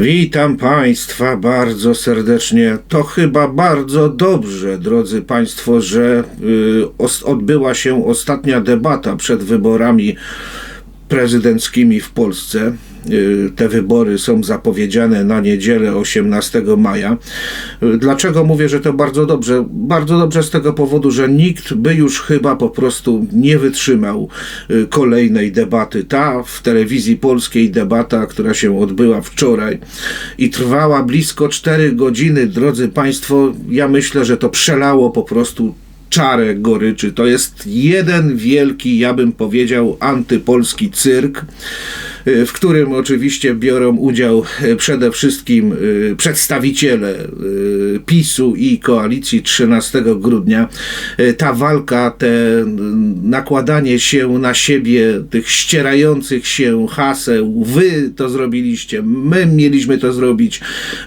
Witam Państwa bardzo serdecznie. To chyba bardzo dobrze, drodzy Państwo, że y, odbyła się ostatnia debata przed wyborami prezydenckimi w Polsce. Y, Te wybory są zapowiedziane na niedzielę 18 maja. Y, Dlaczego mówię, że to bardzo dobrze? Bardzo dobrze z tego powodu, że nikt by już chyba po prostu nie wytrzymał y, kolejnej debaty. Ta w telewizji polskiej debata, która się odbyła wczoraj i trwała blisko 4 godziny, drodzy Państwo, ja myślę, że to przelało po prostu czarę goryczy. To jest jeden wielki, ja bym powiedział, antypolski cyrk, w którym oczywiście biorą udział y, przede wszystkim y, przedstawiciele y, PiSu i koalicji 13 grudnia. Y, Ta walka, te y, nakładanie się na siebie tych ścierających się haseł, wy to zrobiliście, my mieliśmy to zrobić,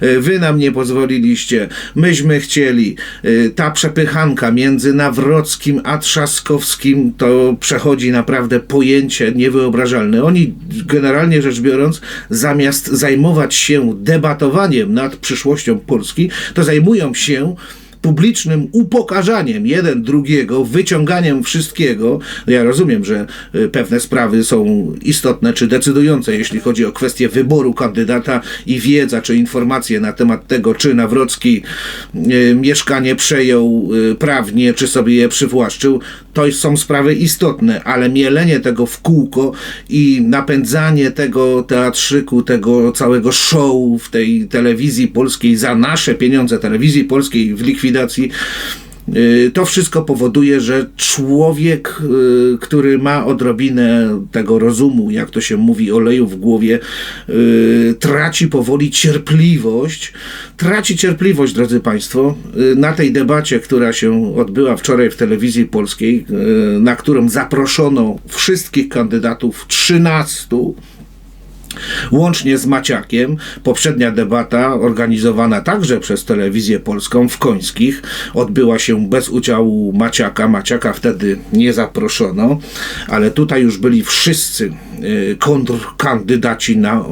y, wy nam nie pozwoliliście, myśmy chcieli. Y, Ta przepychanka między Nawrockim a Trzaskowskim to przechodzi naprawdę pojęcie niewyobrażalne. Oni generalnie rzecz biorąc, zamiast zajmować się debatowaniem nad przyszłością Polski, to zajmują się publicznym upokarzaniem jeden drugiego, wyciąganiem wszystkiego. Ja rozumiem, że y, pewne sprawy są istotne czy decydujące, jeśli chodzi o kwestię wyboru kandydata i wiedza czy informacje na temat tego, czy Nawrocki y, mieszkanie przejął y, prawnie, czy sobie je przywłaszczył. To są sprawy istotne, ale mielenie tego w kółko i napędzanie tego teatrzyku, tego całego show w tej telewizji polskiej za nasze pieniądze, telewizji polskiej w likwidacji, y, to wszystko powoduje, że człowiek, y, który ma odrobinę tego rozumu, jak to się mówi, oleju w głowie, y, traci powoli cierpliwość. Traci cierpliwość, drodzy Państwo, na tej debacie, która się odbyła wczoraj w telewizji polskiej, na którą zaproszono wszystkich kandydatów 13 Łącznie z Maciakiem, poprzednia debata organizowana także przez telewizję polską w Końskich odbyła się bez udziału Maciaka. Maciaka wtedy nie zaproszono, ale tutaj już byli wszyscy y, kontrkandydaci na y,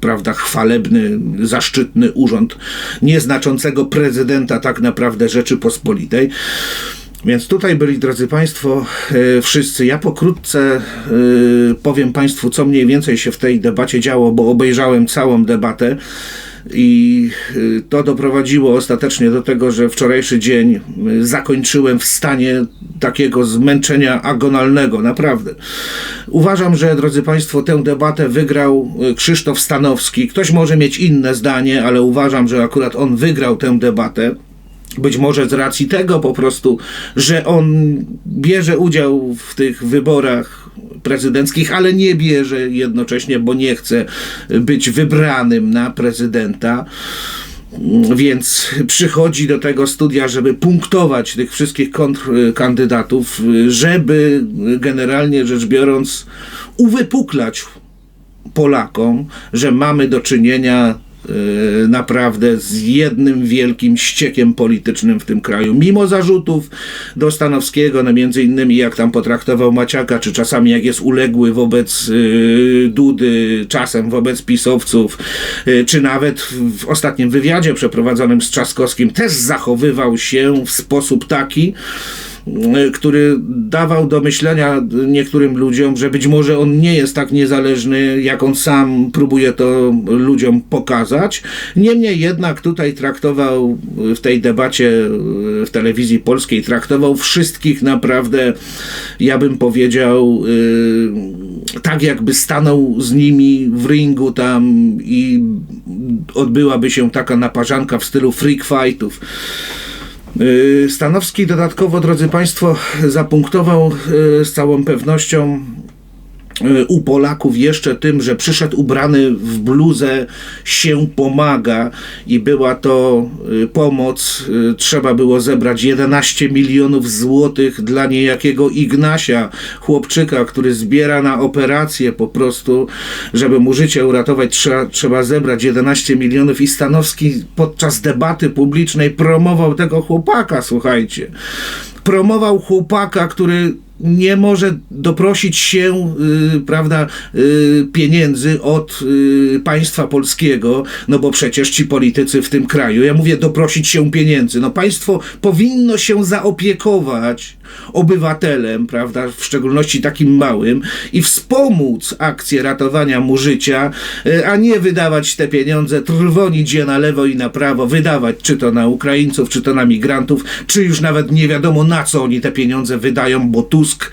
prawda, chwalebny, zaszczytny urząd nieznaczącego prezydenta tak naprawdę Rzeczypospolitej. Więc tutaj byli, drodzy Państwo, e, wszyscy. Ja pokrótce e, powiem Państwu, co mniej więcej się w tej debacie działo, bo obejrzałem całą debatę. I e, to doprowadziło ostatecznie do tego, że wczorajszy dzień zakończyłem w stanie takiego zmęczenia agonalnego, naprawdę. Uważam, że, drodzy Państwo, tę debatę wygrał Krzysztof Stanowski. Ktoś może mieć inne zdanie, ale uważam, że akurat on wygrał tę debatę. Być może z racji tego po prostu, że on bierze udział w tych wyborach prezydenckich, ale nie bierze jednocześnie, bo nie chce być wybranym na prezydenta. Więc przychodzi do tego studia, żeby punktować tych wszystkich kontrkandydatów, żeby generalnie rzecz biorąc uwypuklać Polakom, że mamy do czynienia naprawdę z jednym wielkim ściekiem politycznym w tym kraju. Mimo zarzutów do Stanowskiego, no między innymi jak tam potraktował Maciaka, czy czasami jak jest uległy wobec e, Dudy, czasem wobec pisowców, e, czy nawet w, ostatnim wywiadzie przeprowadzonym z Trzaskowskim też zachowywał się w sposób taki, y, który dawał do myślenia niektórym ludziom, że być może on nie jest tak niezależny, jak on sam próbuje to ludziom pokazać. Niemniej jednak tutaj traktował w tej debacie w telewizji polskiej, traktował wszystkich naprawdę, ja bym powiedział, y, tak jakby stanął z nimi w ringu tam i odbyłaby się taka naparzanka w stylu freak fightów. Stanowski dodatkowo, drodzy Państwo, zapunktował yy, z całą pewnością u Polaków jeszcze tym, że przyszedł ubrany w bluzę się pomaga i była to yy, pomoc. Yy, Trzeba było zebrać 11 milionów złotych dla niejakiego Ignasia, chłopczyka, który zbiera na operację po prostu, żeby mu życie uratować. Trzeba, trzeba zebrać 11 milionów i Stanowski podczas debaty publicznej promował tego chłopaka, słuchajcie. Promował chłopaka, który nie może doprosić się, y, prawda, y, pieniędzy od y, państwa polskiego, no bo przecież ci politycy w tym kraju, ja mówię doprosić się pieniędzy, no państwo powinno się zaopiekować obywatelem, prawda, w szczególności takim małym i wspomóc akcję ratowania mu życia, y, a nie wydawać te pieniądze, trwonić je na lewo i na prawo, wydawać czy to na Ukraińców, czy to na migrantów, czy już nawet nie wiadomo na co oni te pieniądze wydają, bo Tusk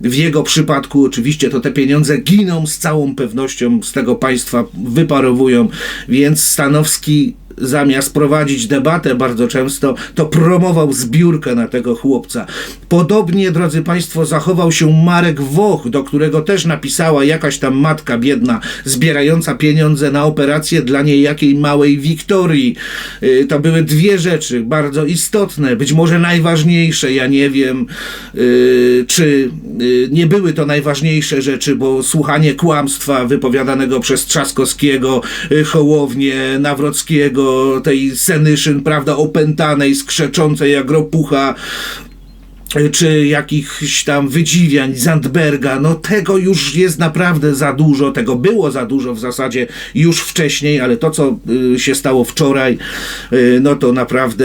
w jego przypadku oczywiście to te pieniądze giną z całą pewnością z tego państwa, wyparowują, więc Stanowski zamiast prowadzić debatę bardzo często, to promował zbiórkę na tego chłopca. Podobnie, drodzy Państwo, zachował się Marek Woch, do którego też napisała jakaś tam matka biedna, zbierająca pieniądze na operację dla niejakiej małej Wiktorii. Y, To były dwie rzeczy bardzo istotne, być może najważniejsze, ja nie wiem, y, czy y, nie były to najważniejsze rzeczy, bo słuchanie kłamstwa wypowiadanego przez Trzaskowskiego, Hołownię, Nawrockiego, tej Senyszyn, prawda, opętanej, skrzeczącej jak ropucha, y, czy jakichś tam wydziwiań Zandberga, no tego już jest naprawdę za dużo, tego było za dużo w zasadzie już wcześniej, ale to co y, się stało wczoraj, y, no to naprawdę,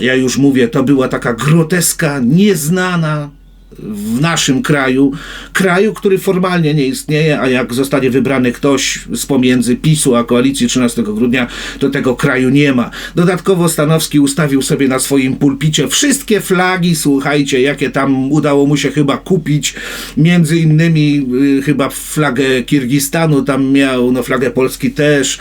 ja już mówię, to była taka groteska, nieznana w naszym kraju, kraju, który formalnie nie istnieje, a jak zostanie wybrany ktoś z pomiędzy PiSu a koalicji 13 grudnia, to tego kraju nie ma. Dodatkowo Stanowski ustawił sobie na swoim pulpicie wszystkie flagi, słuchajcie, jakie tam udało mu się chyba kupić, między innymi y, chyba flagę Kirgistanu tam miał, no flagę Polski też,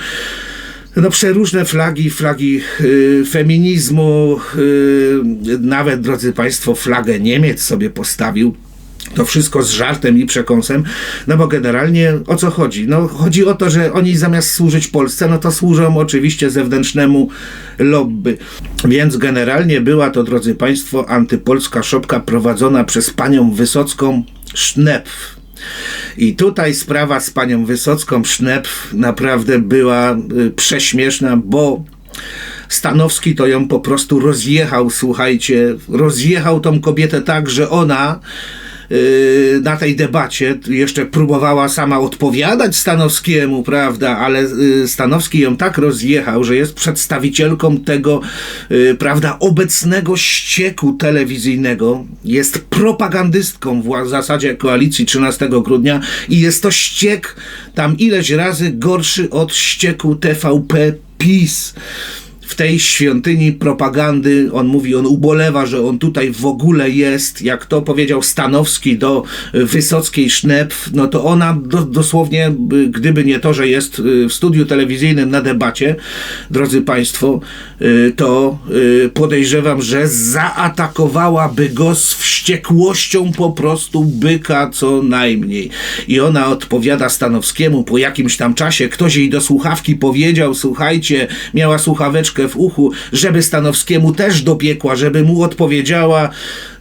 no przeróżne flagi, flagi y, feminizmu, y, nawet, drodzy Państwo, flagę Niemiec sobie postawił. To wszystko z żartem i przekąsem, no bo generalnie o co chodzi? No chodzi o to, że oni zamiast służyć Polsce, no to służą oczywiście zewnętrznemu lobby. Więc generalnie była to, drodzy Państwo, antypolska szopka prowadzona przez panią Wysocką Sznepf. I tutaj sprawa z panią Wysocką Sznepf naprawdę była y, prześmieszna, bo Stanowski to ją po prostu rozjechał, słuchajcie, rozjechał tą kobietę tak, że ona na tej debacie jeszcze próbowała sama odpowiadać Stanowskiemu, prawda, ale yy, Stanowski ją tak rozjechał, że jest przedstawicielką tego, yy, prawda, obecnego ścieku telewizyjnego, jest propagandystką w zasadzie koalicji 13 grudnia i jest to ściek tam ileś razy gorszy od ścieku TVP PiS w tej świątyni propagandy, on mówi, on ubolewa, że on tutaj w ogóle jest, jak to powiedział Stanowski do y, Wysockiej Sznepf, no to ona do, dosłownie, y, gdyby nie to, że jest y, w studiu telewizyjnym na debacie, drodzy Państwo, to y, podejrzewam, że zaatakowałaby go z wściekłością po prostu byka co najmniej. I ona odpowiada Stanowskiemu po jakimś tam czasie, ktoś jej do słuchawki powiedział, słuchajcie, miała słuchaweczkę w uchu, żeby Stanowskiemu też dopiekła, żeby mu odpowiedziała.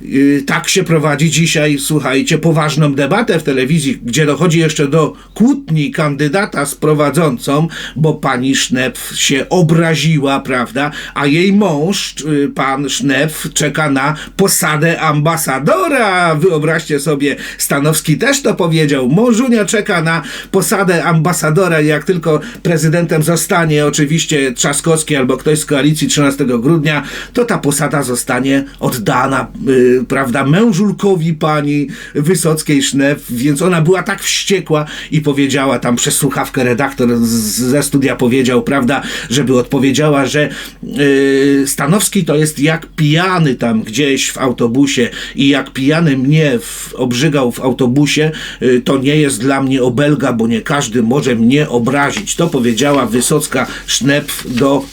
Yy, tak się prowadzi dzisiaj, słuchajcie, poważną debatę w telewizji, gdzie dochodzi jeszcze do kłótni kandydata z prowadzącą, bo pani Sznepf się obraziła, prawda, a jej mąż, yy, pan Sznepf, czeka na posadę ambasadora. Wyobraźcie sobie, Stanowski też to powiedział. Mążunia czeka na posadę ambasadora jak tylko prezydentem zostanie oczywiście Trzaskowski albo ktoś z koalicji 13 grudnia, to ta posada zostanie oddana, yy, prawda, mężulkowi pani Wysockiej Sznef, więc ona była tak wściekła i powiedziała tam przez słuchawkę redaktor z, ze studia powiedział, prawda, żeby odpowiedziała, że Stanowski to jest jak pijany tam gdzieś w autobusie i jak pijany mnie w, obrzygał w autobusie, yy, to nie jest dla mnie obelga, bo nie każdy może mnie obrazić. To powiedziała Wysocka Sznepf do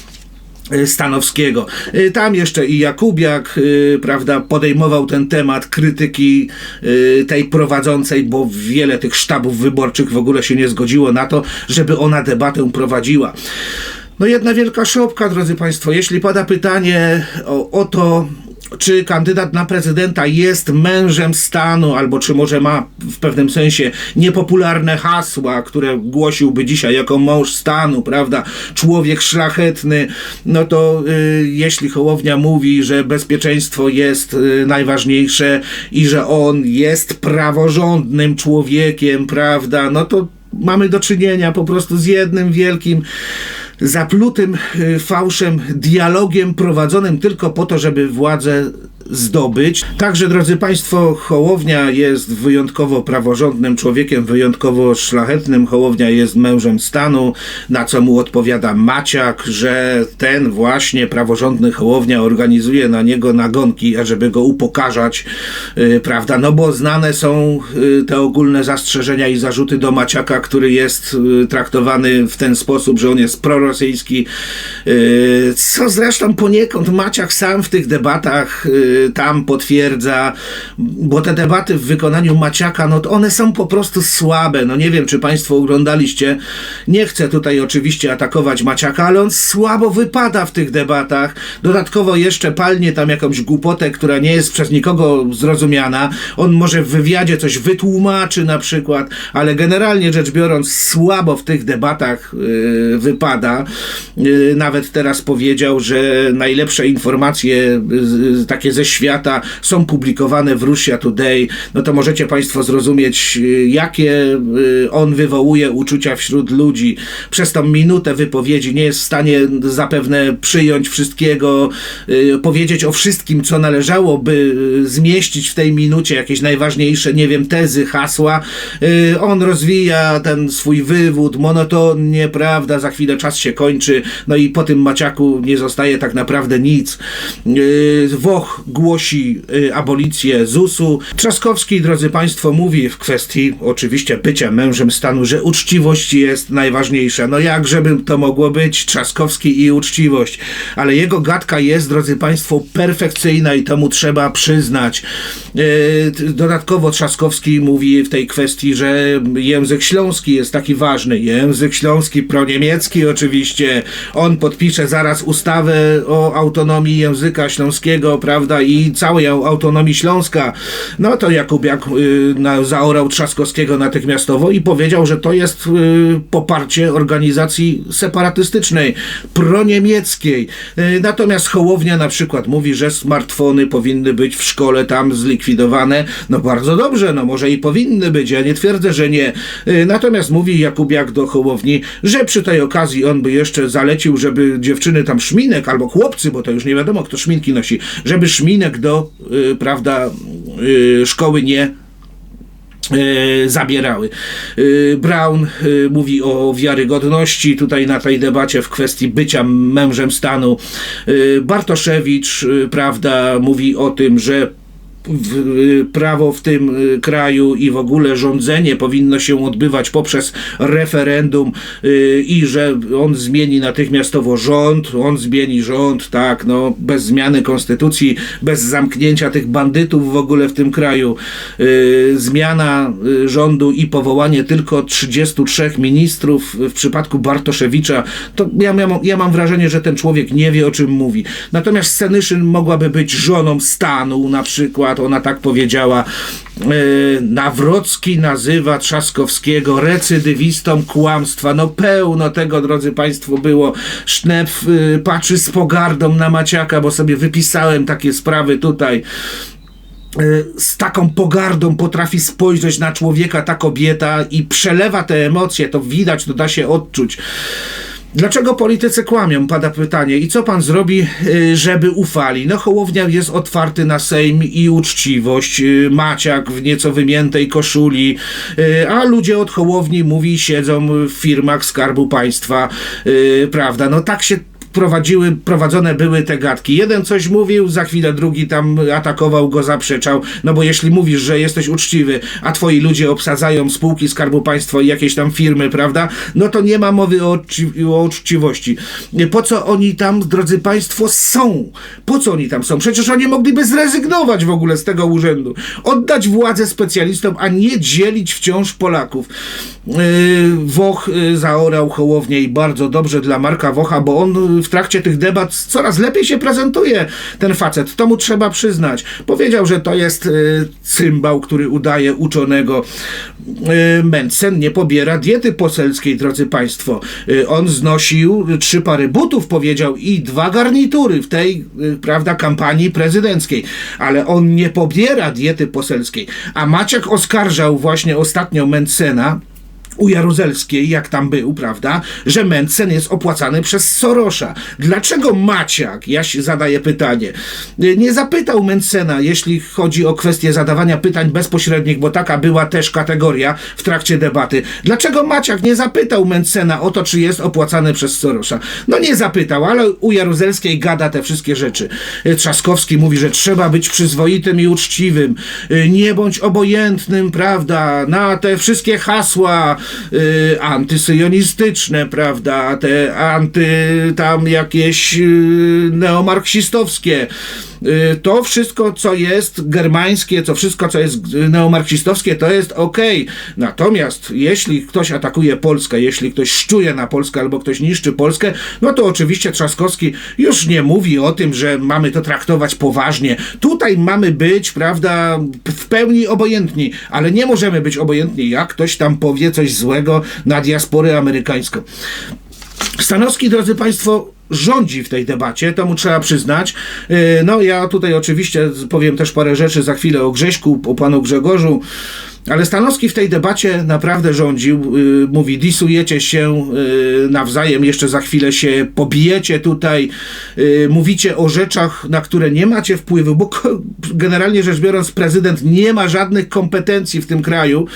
y, Stanowskiego. Tam jeszcze i Jakubiak, prawda, podejmował ten temat krytyki tej prowadzącej, bo wiele tych sztabów wyborczych w ogóle się nie zgodziło na to, żeby ona debatę prowadziła. No jedna wielka szopka, drodzy Państwo. Jeśli pada pytanie o, o to, czy kandydat na prezydenta jest mężem stanu, albo czy może ma w pewnym sensie niepopularne hasła, które głosiłby dzisiaj jako mąż stanu, prawda? Człowiek szlachetny, no to y, jeśli Hołownia mówi, że bezpieczeństwo jest y, najważniejsze i że on jest praworządnym człowiekiem, prawda? No to mamy do czynienia po prostu z jednym wielkim zaplutym y, fałszem, dialogiem prowadzonym tylko po to, żeby władzę zdobyć. Także, drodzy Państwo, Hołownia jest wyjątkowo praworządnym człowiekiem, wyjątkowo szlachetnym. Hołownia jest mężem stanu, na co mu odpowiada Maciak, że ten właśnie praworządny Hołownia organizuje na niego nagonki, ażeby go upokarzać, yy, prawda? No bo znane są yy, te ogólne zastrzeżenia i zarzuty do Maciaka, który jest yy, traktowany w ten sposób, że on jest prorosyjski, yy, co zresztą poniekąd Maciak sam w tych debatach yy, tam potwierdza, bo te debaty w wykonaniu Maciaka, no to one są po prostu słabe. No nie wiem, czy Państwo oglądaliście. Nie chcę tutaj oczywiście atakować Maciaka, ale on słabo wypada w tych debatach. Dodatkowo jeszcze palnie tam jakąś głupotę, która nie jest przez nikogo zrozumiana. On może w wywiadzie coś wytłumaczy na przykład, ale generalnie rzecz biorąc słabo w tych debatach yy, wypada. Yy, nawet teraz powiedział, że najlepsze informacje yy, takie ze świata są publikowane w Russia Today, no to możecie Państwo zrozumieć, y, jakie y, on wywołuje uczucia wśród ludzi. Przez tą minutę wypowiedzi nie jest w stanie zapewne przyjąć wszystkiego, y, powiedzieć o wszystkim, co należałoby zmieścić w tej minucie, jakieś najważniejsze, nie wiem, tezy, hasła. On rozwija ten swój wywód monotonnie, prawda, za chwilę czas się kończy, no i po tym Maciaku nie zostaje tak naprawdę nic. Woch głosi y, abolicję ZUS-u. Trzaskowski, drodzy Państwo, mówi w kwestii oczywiście bycia mężem stanu, że uczciwość jest najważniejsza. No jak żeby to mogło być? Trzaskowski i uczciwość. Ale jego gadka jest, drodzy Państwo, perfekcyjna i to mu trzeba przyznać. Y, dodatkowo Trzaskowski mówi w tej kwestii, że język śląski jest taki ważny. Język śląski, proniemiecki oczywiście. On podpisze zaraz ustawę o autonomii języka śląskiego, prawda? I całej autonomii Śląska, no to Jakubiak y, na, zaorał Trzaskowskiego natychmiastowo i powiedział, że to jest y, poparcie organizacji separatystycznej, proniemieckiej. Y, natomiast Hołownia na przykład mówi, że smartfony powinny być w szkole tam zlikwidowane. No bardzo dobrze, no może i powinny być, ja nie twierdzę, że nie. Y, natomiast mówi Jakubiak do Hołowni, że przy tej okazji on by jeszcze zalecił, żeby dziewczyny tam szminek, albo chłopcy, bo to już nie wiadomo kto szminki nosi, żeby szminek do, y, prawda, y, szkoły nie y, zabierały. Brown mówi o wiarygodności tutaj na tej debacie w kwestii bycia mężem stanu. Bartoszewicz, prawda, mówi o tym, że prawo w tym y, kraju i w ogóle rządzenie powinno się odbywać poprzez referendum y, i że on zmieni natychmiastowo rząd, on zmieni rząd, tak, no, bez zmiany konstytucji, bez zamknięcia tych bandytów w ogóle w tym kraju, y, zmiana y, rządu i powołanie tylko 33 ministrów w przypadku Bartoszewicza, to ja, ja, ja mam wrażenie, że ten człowiek nie wie o czym mówi. Natomiast Senyszyn mogłaby być żoną stanu na przykład, ona tak powiedziała. Yy, Nawrocki nazywa Trzaskowskiego recydywistą kłamstwa. No pełno tego, drodzy Państwo, było. Sznep yy, patrzy z pogardą na Maciaka, bo sobie wypisałem takie sprawy tutaj yy, z taką pogardą potrafi spojrzeć na człowieka ta kobieta i przelewa te emocje, to widać, to da się odczuć. Dlaczego politycy kłamią? Pada pytanie. I co pan zrobi, y, żeby ufali? No Hołownia jest otwarty na Sejm i uczciwość. Y, Maciak w nieco wymiętej koszuli, y, a ludzie od Hołowni mówi siedzą w firmach Skarbu Państwa. Prawda? No tak się prowadziły, prowadzone były te gadki. Jeden coś mówił, za chwilę drugi tam atakował go, zaprzeczał. No bo jeśli mówisz, że jesteś uczciwy, a twoi ludzie obsadzają spółki Skarbu Państwa i jakieś tam firmy, prawda? No to nie ma mowy o, o uczciwości. Po co oni tam, drodzy Państwo, są? Po co oni tam są? Przecież oni mogliby zrezygnować w ogóle z tego urzędu. Oddać władzę specjalistom, a nie dzielić wciąż Polaków. Yy, Woch yy, zaorał Hołownię i bardzo dobrze dla Marka Wocha, bo on w trakcie tych debat coraz lepiej się prezentuje ten facet. To mu trzeba przyznać. Powiedział, że to jest y, cymbał, który udaje uczonego. Y, Mencen nie pobiera diety poselskiej, drodzy Państwo. Y, on znosił trzy pary butów, powiedział, i dwa garnitury w tej, y, prawda, kampanii prezydenckiej. Ale on nie pobiera diety poselskiej. A Maciek oskarżał właśnie ostatnio Mencena, u Jaruzelskiej, jak tam był, prawda, że Mencen jest opłacany przez Sorosza. Dlaczego Maciak, ja się zadaję pytanie, nie zapytał Mencena, jeśli chodzi o kwestię zadawania pytań bezpośrednich, bo taka była też kategoria w trakcie debaty. Dlaczego Maciak nie zapytał Mencena o to, czy jest opłacany przez Sorosza? No nie zapytał, ale u Jaruzelskiej gada te wszystkie rzeczy. Trzaskowski mówi, że trzeba być przyzwoitym i uczciwym, nie bądź obojętnym, prawda, na te wszystkie hasła, y, antysyjonistyczne, prawda, te anty tam jakieś y, neomarksistowskie. Y, to wszystko, co jest germańskie, co wszystko, co jest neomarksistowskie, to jest ok. Natomiast jeśli ktoś atakuje Polskę, jeśli ktoś szczuje na Polskę albo ktoś niszczy Polskę, no to oczywiście Trzaskowski już nie mówi o tym, że mamy to traktować poważnie. Tutaj mamy być, prawda, w pełni obojętni, ale nie możemy być obojętni, jak ktoś tam powie coś złego na diasporę amerykańską. Stanowski, drodzy Państwo, rządzi w tej debacie, to mu trzeba przyznać. Yy, No ja tutaj oczywiście powiem też parę rzeczy za chwilę o Grześku, o panu Grzegorzu, ale Stanowski w tej debacie naprawdę rządził. Yy, Mówi, disujecie się yy, nawzajem, jeszcze za chwilę się pobijecie tutaj, yy, mówicie o rzeczach, na które nie macie wpływu, bo generalnie rzecz biorąc prezydent nie ma żadnych kompetencji w tym kraju.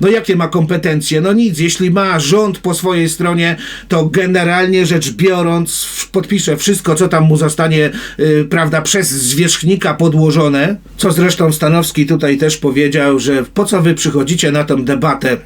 No jakie ma kompetencje? No nic, jeśli ma rząd po swojej stronie, to generalnie rzecz biorąc podpisze wszystko, co tam mu zostanie, yy, prawda, przez zwierzchnika podłożone, co zresztą Stanowski tutaj też powiedział, że po co wy przychodzicie na tę debatę,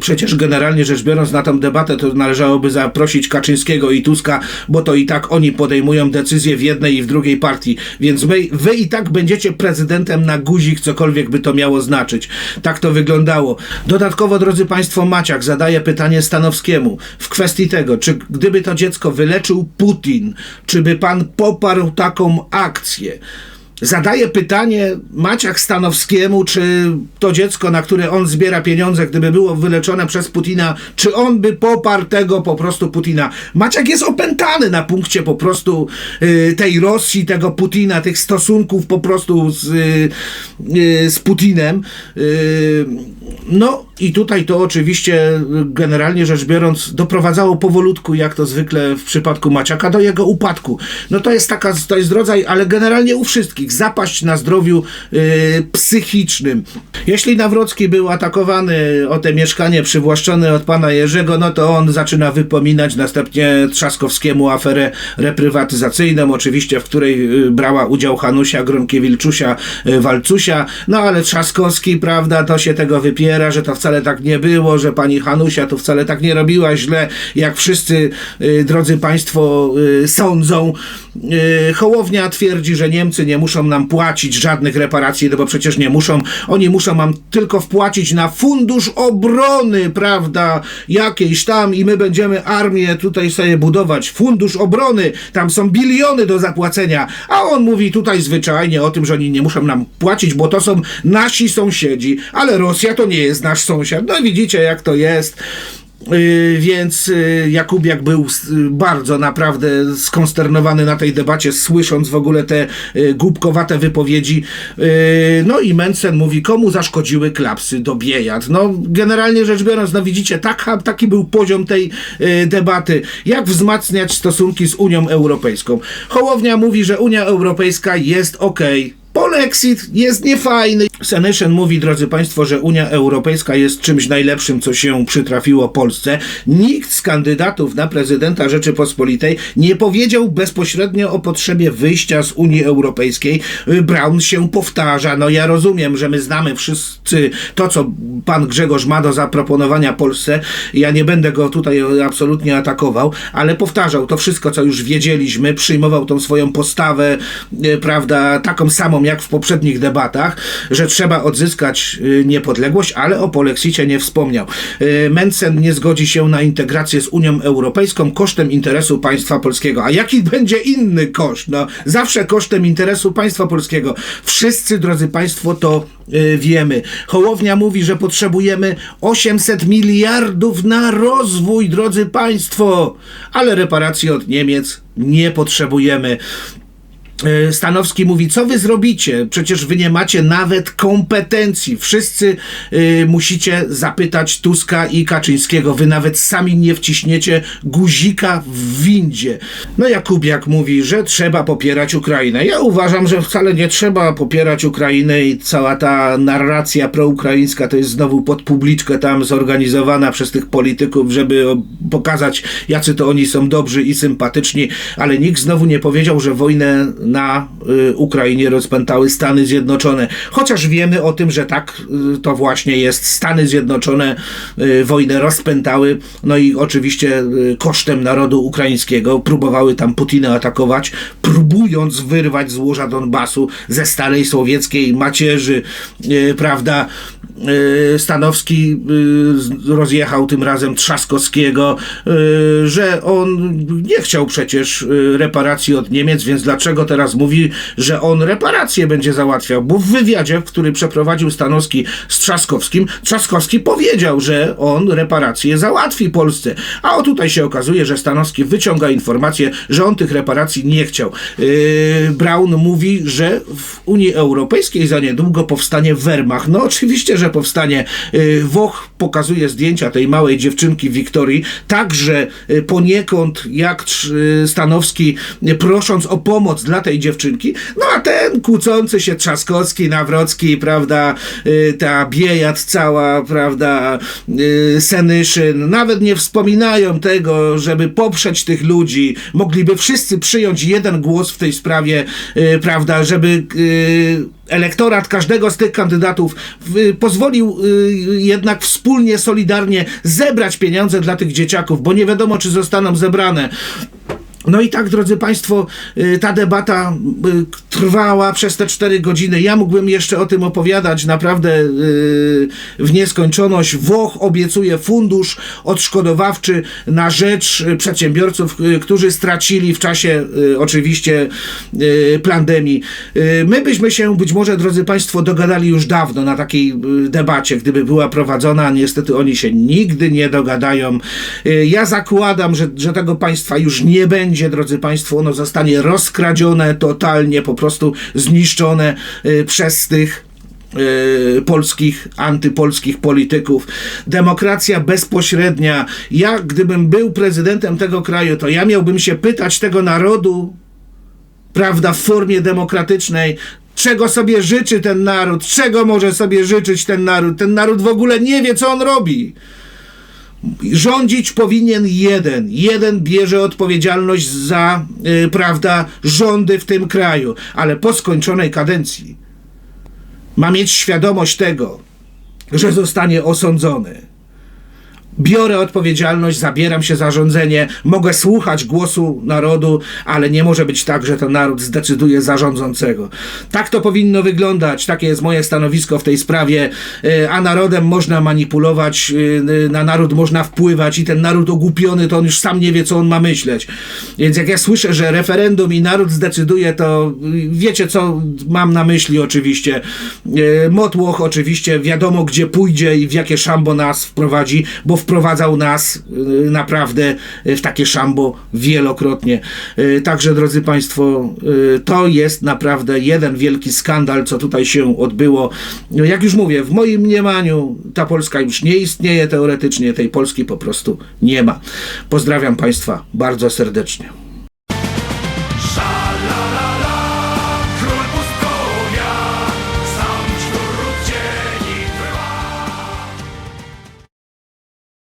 Przecież generalnie rzecz biorąc na tę debatę to należałoby zaprosić Kaczyńskiego i Tuska, bo to i tak oni podejmują decyzje w jednej i w drugiej partii, więc my, wy i tak będziecie prezydentem na guzik, cokolwiek by to miało znaczyć. Tak to wyglądało. Dodatkowo, drodzy Państwo, Maciak zadaje pytanie Stanowskiemu w kwestii tego, czy gdyby to dziecko wyleczył Putin, czy by pan poparł taką akcję? Zadaje pytanie Maciak Stanowskiemu, czy to dziecko, na które on zbiera pieniądze, gdyby było wyleczone przez Putina, czy on by poparł tego po prostu Putina. Maciak jest opętany na punkcie po prostu y, tej Rosji, tego Putina, tych stosunków po prostu z, y, y, z Putinem. No i tutaj to oczywiście y, generalnie rzecz biorąc doprowadzało powolutku, jak to zwykle w przypadku Maciaka, do jego upadku. No to jest taka, to jest rodzaj, ale generalnie u wszystkich, zapaść na zdrowiu y, psychicznym. Jeśli Nawrocki był atakowany o te mieszkanie przywłaszczone od pana Jerzego, no to on zaczyna wypominać następnie Trzaskowskiemu aferę reprywatyzacyjną, oczywiście w której y, brała udział Hanusia, Gronkiewiczusia, y, Walcusia, no ale Trzaskowski, prawda, to się tego wypiera, że to wcale tak nie było, że pani Hanusia to wcale tak nie robiła źle, jak wszyscy, y, drodzy państwo, y, sądzą. Y, Hołownia twierdzi, że Niemcy nie muszą nam płacić żadnych reparacji, no bo przecież nie muszą. Oni muszą nam tylko wpłacić na fundusz obrony, prawda, jakiejś tam i my będziemy armię tutaj sobie budować. Fundusz obrony, tam są biliony do zapłacenia, a on mówi tutaj zwyczajnie o tym, że oni nie muszą nam płacić, bo to są nasi sąsiedzi, ale Rosja to nie jest nasz sąsiad. No widzicie jak to jest. Yy, więc yy, Jakubiak był s- bardzo naprawdę skonsternowany na tej debacie, słysząc w ogóle te głupkowate wypowiedzi. No i Mencen mówi, komu zaszkodziły klapsy do Biejat. No generalnie rzecz biorąc, no widzicie, taki był poziom tej debaty. Jak wzmacniać stosunki z Unią Europejską? Hołownia mówi, że Unia Europejska jest okej. Polexit jest niefajny. Senyszyn mówi, drodzy Państwo, że Unia Europejska jest czymś najlepszym, co się przytrafiło Polsce. Nikt z kandydatów na prezydenta Rzeczypospolitej nie powiedział bezpośrednio o potrzebie wyjścia z Unii Europejskiej. Y, Brown się powtarza. No ja rozumiem, że my znamy wszyscy to, co pan Grzegorz ma do zaproponowania Polsce. Ja nie będę go tutaj absolutnie atakował, ale powtarzał to wszystko, co już wiedzieliśmy, przyjmował tą swoją postawę, y, prawda, taką samą jak w poprzednich debatach, że trzeba odzyskać y, niepodległość, ale o polexicie nie wspomniał. Y, Mencen nie zgodzi się na integrację z Unią Europejską kosztem interesu państwa polskiego. A jaki będzie inny koszt? No, zawsze kosztem interesu państwa polskiego. Wszyscy, drodzy państwo, to y, wiemy. Hołownia mówi, że potrzebujemy 800 miliardów na rozwój, drodzy państwo, ale reparacji od Niemiec nie potrzebujemy. E, Stanowski mówi, co wy zrobicie? Przecież wy nie macie nawet kompetencji. Wszyscy y, musicie zapytać Tuska i Kaczyńskiego. Wy nawet sami nie wciśniecie guzika w windzie. No Jakubiak mówi, że trzeba popierać Ukrainę. Ja uważam, że wcale nie trzeba popierać Ukrainy i cała ta narracja proukraińska to jest znowu pod publiczkę tam zorganizowana przez tych polityków, żeby pokazać, jacy to oni są dobrzy i sympatyczni, ale nikt znowu nie powiedział, że wojnę na y, Ukrainie rozpętały Stany Zjednoczone. Chociaż wiemy o tym, że tak y, to właśnie jest. Stany Zjednoczone y, wojnę rozpętały, no i oczywiście kosztem narodu ukraińskiego próbowały tam Putina atakować, próbując wyrwać z Donbasu ze starej sowieckiej macierzy, prawda? Stanowski rozjechał tym razem Trzaskowskiego, że on nie chciał przecież reparacji od Niemiec, więc dlaczego teraz mówi, że on reparacje będzie załatwiał? Bo w wywiadzie, który przeprowadził Stanowski z Trzaskowskim, Trzaskowski powiedział, że on reparacje załatwi Polsce. A o tutaj się okazuje, że Stanowski wyciąga informację, że on tych reparacji nie chciał. Yy, Braun mówi, że w Unii Europejskiej za niedługo powstanie Wehrmacht. No oczywiście, że powstanie. Yy, Woch pokazuje zdjęcia tej małej dziewczynki Wiktorii, także yy, poniekąd jak yy, Stanowski, prosząc o pomoc dla tej dziewczynki, no a ten kłócący się Trzaskowski, Nawrocki, prawda, yy, ta Biejat cała, prawda, yy, Senyszyn, nawet nie wspominają tego, żeby poprzeć tych ludzi, mogliby wszyscy przyjąć jeden głos w tej sprawie, yy, prawda, żeby elektorat każdego z tych kandydatów y, pozwolił y, jednak wspólnie, solidarnie zebrać pieniądze dla tych dzieciaków, bo nie wiadomo, czy zostaną zebrane. No i tak, drodzy Państwo, y, ta debata y, trwała przez te cztery godziny. Ja mógłbym jeszcze o tym opowiadać naprawdę y, w nieskończoność. Woch obiecuje fundusz odszkodowawczy na rzecz przedsiębiorców, którzy stracili w czasie oczywiście pandemii. My byśmy się być może, drodzy Państwo, dogadali już dawno na takiej debacie, gdyby była prowadzona. Niestety oni się nigdy nie dogadają. Ja zakładam, że, że tego państwa już nie będzie, drodzy Państwo. Ono zostanie rozkradzione, totalnie po prostu zniszczone y, przez tych y, polskich, antypolskich polityków. Demokracja bezpośrednia. Ja, gdybym był prezydentem tego kraju, to ja miałbym się pytać tego narodu, prawda, w formie demokratycznej, czego sobie życzy ten naród, czego może sobie życzyć ten naród. Ten naród w ogóle nie wie, co on robi. Rządzić powinien jeden. Jeden bierze odpowiedzialność za, y, prawda, rządy w tym kraju, ale po skończonej kadencji ma mieć świadomość tego, że zostanie osądzony. Biorę odpowiedzialność, zabieram się za rządzenie, mogę słuchać głosu narodu, ale nie może być tak, że ten naród zdecyduje za rządzącego. Tak to powinno wyglądać, takie jest moje stanowisko w tej sprawie, e, a narodem można manipulować, e, na naród można wpływać i ten naród ogłupiony, to on już sam nie wie, co on ma myśleć. Więc jak ja słyszę, że referendum i naród zdecyduje, to y, wiecie, co mam na myśli oczywiście. Motłoch oczywiście wiadomo, gdzie pójdzie i w jakie szambo nas wprowadzi, bo wprowadzał nas y, naprawdę y, w takie szambo wielokrotnie. Y, Także, drodzy Państwo, to jest naprawdę jeden wielki skandal, co tutaj się odbyło. Jak już mówię, w moim mniemaniu ta Polska już nie istnieje teoretycznie, tej Polski po prostu nie ma. Pozdrawiam Państwa bardzo serdecznie.